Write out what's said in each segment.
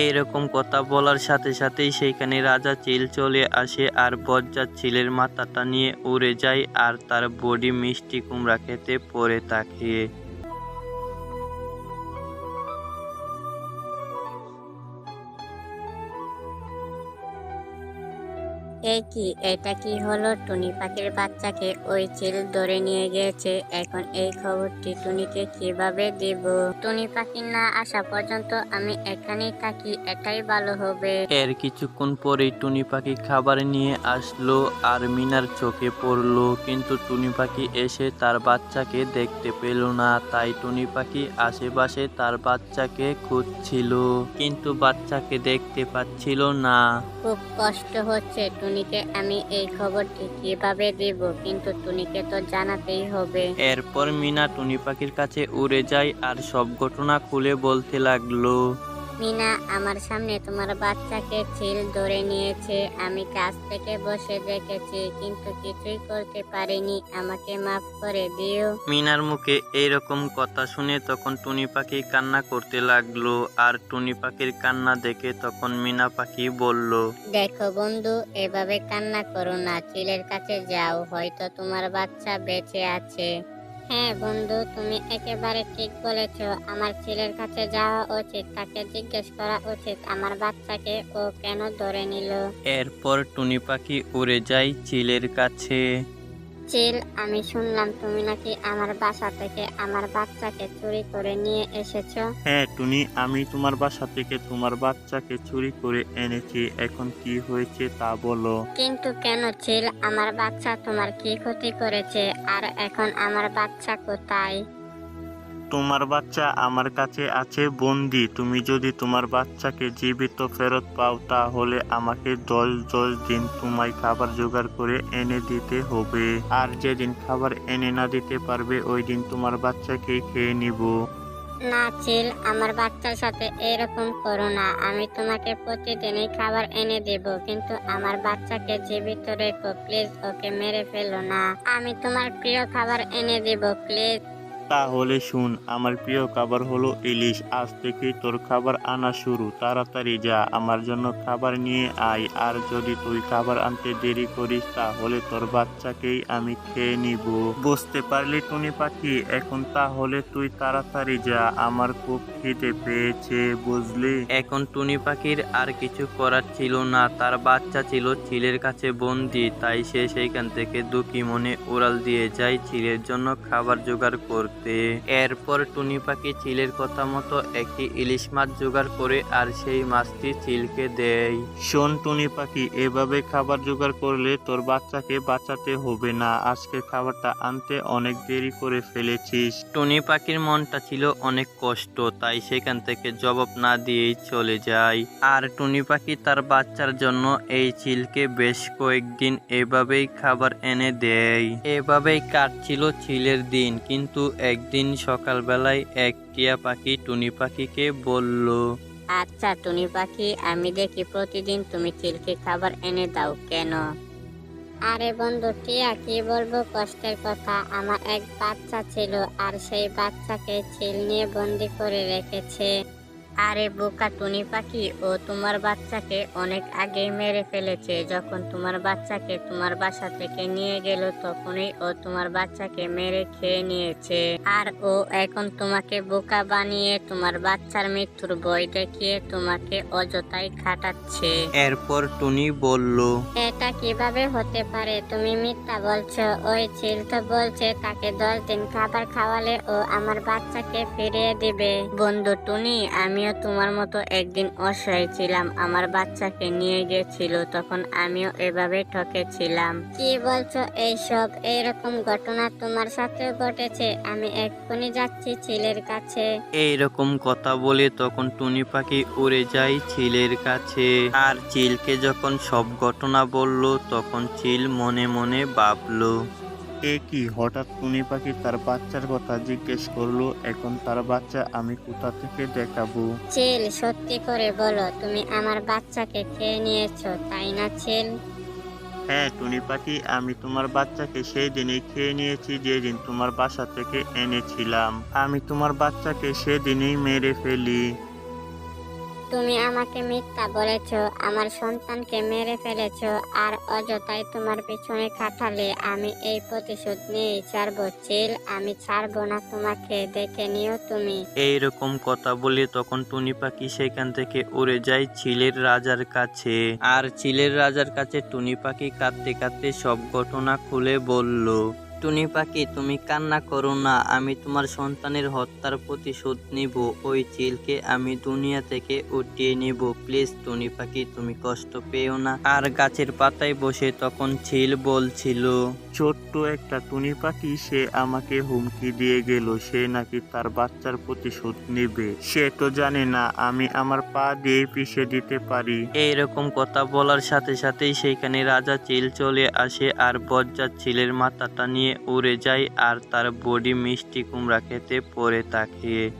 এইরকম কথা বলার সাথে সাথেই সেইখানে রাজা চিল চলে আসে আর বজ্জার চিলের মাথাটা নিয়ে উড়ে যায় আর তার বডি মিষ্টি কুমড়া খেতে পরে থাকে এ কি এটা কি হলো? টুনি পাখির বাচ্চাকে ওই চিল ধরে নিয়ে গিয়েছে এখন এই খবরটি টুনিকে কীভাবে দিব? টুনি পাখি না আসা পর্যন্ত আমি এখানেই থাকি এটাই ভালো হবে। এর কিছুক্ষণ পরে টুনি পাখি খাবার নিয়ে আসলো আর মিনার চোখে পড়ল। কিন্তু টুনি পাখি এসে তার বাচ্চাকে দেখতে পেল না তাই টুনি পাখি আশেপাশে তার বাচ্চাকে খুঁজছিল। কিন্তু বাচ্চাকে দেখতে পাচ্ছিল না। খুব কষ্ট হচ্ছে টুনিকে আমি এই খবরটি কীভাবে দিব, কিন্তু টুনিকে তো জানাতেই হবে। এরপর মিনা টুনি পাখির কাছে উড়ে যায় আর সব ঘটনা খুলে বলতে লাগল। মিনা আমার সামনে তোমার বাচ্চাকে চিল ধরে নিয়েছে। আমি কাছ থেকে বসে দেখেছি কিন্তু কিছুই করতে পারিনি। আমাকে মাফ করে দিও। মিনার মুখে এইরকম কথা শুনে তখন টুনি পাখি কান্না করতে লাগল। আর টুনি পাখির কান্না দেখে তখন মিনা পাখি বলল দেখো বন্ধু এভাবে কান্না করো না চিলের কাছে যাও হয়তো তোমার বাচ্চা বেঁচে আছে। হ্যাঁ বন্ধু, তুমি একেবারে ঠিক বলেছ। আমার ছেলের কাছে যাওয়া উচিত, তাকে জিজ্ঞেস করা উচিত। আমার বাচ্চাকে ও কেন ধরে নিল? এরপর টুনি পাখি উড়ে যায় চিলের কাছে। চিল আমি শুনলাম তুমি নাকি আমার বাসা থেকে আমার বাচ্চাকে চুরি করে নিয়ে এসেছ। হ্যাঁ টুনি আমি তোমার বাসা থেকে তোমার বাচ্চাকে চুরি করে এনেছি। এখন কি হয়েছে তা বলো। কিন্তু কেন চেল? আমার বাচ্চা তোমার কি ক্ষতি করেছে? আর এখন আমার বাচ্চা কোথায়? তোমার বাচ্চা আমার কাছে আছে, বন্দি। তুমি যদি তোমার বাচ্চাকে জীবিত ফেরত পাও, তাহলে আমাকে দশ দশ দিন তোমায় খাবার জোগাড় করে এনে দিতে হবে। আর যেদিন খাবার এনে না দিতে পারবে ওই দিন তোমার বাচ্চাকে খেয়ে নিব। না, চিল, আমার বাচ্চার সাথে এরকম করো না। আমি তোমাকে প্রতিদিনই খাবার এনে দেব, কিন্তু আমার বাচ্চাকে জীবিত রেখো, প্লিজ, ওকে মেরে ফেলো না। আমি তোমার প্রিয় খাবার এনে দেব, প্লিজ। তাহলে শুন, আমার প্রিয় খাবার হলো ইলিশ। আজ থেকে তোর খাবার আনা শুরু। তাড়াতাড়ি যা, আমার জন্য খাবার নিয়ে আয়। আর যদি তুই খাবার আনতে দেরি করিস, তাহলে তোর বাচ্চাকেই আমি খেয়ে নিব। বুঝতে পারলি টুনি পাখি? এখন তাহলে তুই তাড়াতাড়ি যা, আমার খুব খিদে পেয়েছে, বুঝলি? এখন টুনি পাখির আর কিছু করার ছিল না। তার বাচ্চা ছিল চিলের কাছে বন্দি, তাই সে সেইখান থেকে দুঃখী মনে উড়াল দিয়ে যায় চিলের জন্য খাবার জোগাড় করতে। এরপর টুনি পাখি চিলের কথা মতো একটি ইলিশ মাছ জোগাড় করে আর সেই মাছটি চিলকে দেয়। শোন টুনি পাখি, এভাবে খাবার জোগাড় করলে তোর বাচ্চাকে বাঁচাতে হবে না। আজকে খাবারটা আনতে অনেক দেরি করে ফেলেছিস। টুনি পাখির মনটা ছিল অনেক কষ্ট, তাই সেখান থেকে জবাব না দিয়েই চলে যায়। আর টুনি পাখি তার বাচ্চার জন্য এই চিলকে বেশ কয়েকদিন এভাবেই খাবার এনে দেয়। এভাবেই কাটছিল চিলের দিন, কিন্তু একদিন সকালবেলায় এক টিয়া পাখি টুনি পাখিকে বলল আচ্ছা টুনি পাখি, আমি দেখি প্রতিদিন তুমি চিলকে খাবার এনে দাও, কেন? আরে বন্ধু, টিয়া, কি বলব কষ্টের কথা। আমার এক বাচ্চা ছিল আর সেই বাচ্চাকে চিল নিয়ে বন্দি করে রেখেছে। আরে বোকা টুনি পাখি ও তোমার বাচ্চাকে অনেক আগেই মেরে ফেলেছে। যখন তোমার বাচ্চাকে তোমার বাসা থেকে নিয়ে গেল তখনই ও তোমার বাচ্চাকে মেরে খেয়ে নিয়েছে। আর ও এখন তোমাকে বোকা বানিয়ে তোমার বাচ্চার মৃত্যুর বই দেখিয়ে তোমাকে অযথাই খাটাচ্ছে। এরপর টুনি বলল এটা কীভাবে হতে পারে? তুমি মিথ্যা বলছো। ওই চিল তো বলছে তাকে দশ দিন খাবার খাওয়ালে ও আমার বাচ্চাকে ফিরিয়ে দিবে। বন্ধু টুনি আমিও তোমার মতো একদিন অসহায় ছিলাম। আমার বাচ্চাকে নিয়ে গেছিল তখন আমিও এভাবে ঠকেছিলাম কি বলছো এইসব? এইরকম ঘটনা তোমার সাথে ঘটেছে। আমি এক্ষুনি যাচ্ছি ছেলের কাছে। এইরকম কথা বলে তখন টুনি পাখি উড়ে যায় চিলের কাছে। আর চিলকে যখন সব ঘটনা বলল তখন চিল মনে মনে ভাবলো এ কি? হঠাৎ টুনি পাখি তার বাচ্চার কথা জিজ্ঞেস করল এখন তার বাচ্চা আমি কোথা থেকে দেখাবো? চিল সত্যি করে বলো তুমি আমার বাচ্চাকে খেয়ে নিয়েছো তাই না চিল হ্যাঁ টুনি পাখি আমি তোমার বাচ্চাকে সেই দিনই খেয়ে নিয়েছি যেদিন তোমার বাসা থেকে এনেছিলাম। আমি তোমার বাচ্চাকে সেদিনই মেরে ফেলি। তুমি আমাকে মিথ্যা বলেছ, আমার সন্তানকে মেরে ফেলেছ, আর অযথাই তোমার পিছনে খাটালে আমি এই প্রতিশোধ নিয়েই ছাড়বো। চিল, আমি ছাড়বো না, তোমাকে দেখে নিও তুমি। এইরকম কথা বলে তখন টুনি পাখি সেখান থেকে উড়ে যায় চিলের রাজার কাছে। আর চিলের রাজার কাছে টুনি পাখি কাঁদতে কাঁদতে সব ঘটনা খুলে বলল টুনি পাখি তুমি কান্না করো না। আমি তোমার সন্তানের হত্যার প্রতিশোধ নিব। ওই চিলকে আমি দুনিয়া থেকে উঠিয়ে নিব। প্লিজ টুনি পাখি তুমি কষ্ট পেও না। আর গাছের পাতায় বসে তখন চিল বলছিল ছোট্ট একটা টুনি পাখি সে আমাকে হুমকি দিয়ে গেল। সে নাকি তার বাচ্চার প্রতিশোধ নেবে। সে তো জানে না আমি আমার পা দিয়ে পিষে দিতে পারি। এইরকম কথা বলার সাথে সাথেই সেইখানে রাজা চিল চলে আসে আর বজ্জার চিলের মাথাটা নিয়ে উড়ে যায় আর তার বডি মিষ্টি কুমড়া খেতে পড়ে থাকে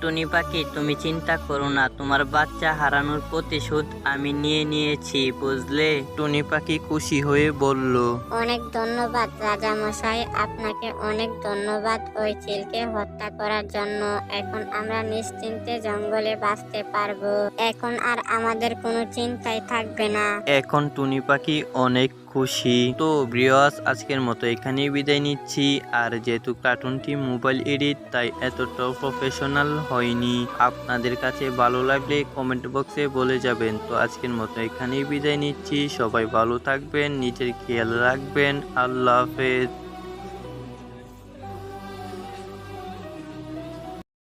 টুনি পাখি তুমি চিন্তা করো না তোমার বাচ্চা হারানোর প্রতিশোধ আমি নিয়ে নিয়েছি বুঝলে? টুনি পাখি খুশি হয়ে বলল অনেক ধন্যবাদ রাজা মশাই আপনাকে অনেক ধন্যবাদ ওই চিলকে হত্যা করার জন্য। এখন আমরা নিশ্চিন্তে জঙ্গলে বাঁচতে পারব। এখন আর আমাদের কোনো চিন্তাই থাকবে না। এখন টুনি পাখি অনেক খুশি। তো ব্রিয়াস আজকের মতো এখানেই বিদায় নিচ্ছি। আর যেহেতু কার্টুনটি মোবাইল এডিট তাই এতটাও প্রফেশনাল হয়নি। আপনাদের কাছে ভালো লাগলে কমেন্ট বক্সে বলে যাবেন। তো আজকের মতো এখানেই বিদায় নিচ্ছি। সবাই ভালো থাকবেন, নিজের খেয়াল রাখবেন। আল্লাহ হাফেজ।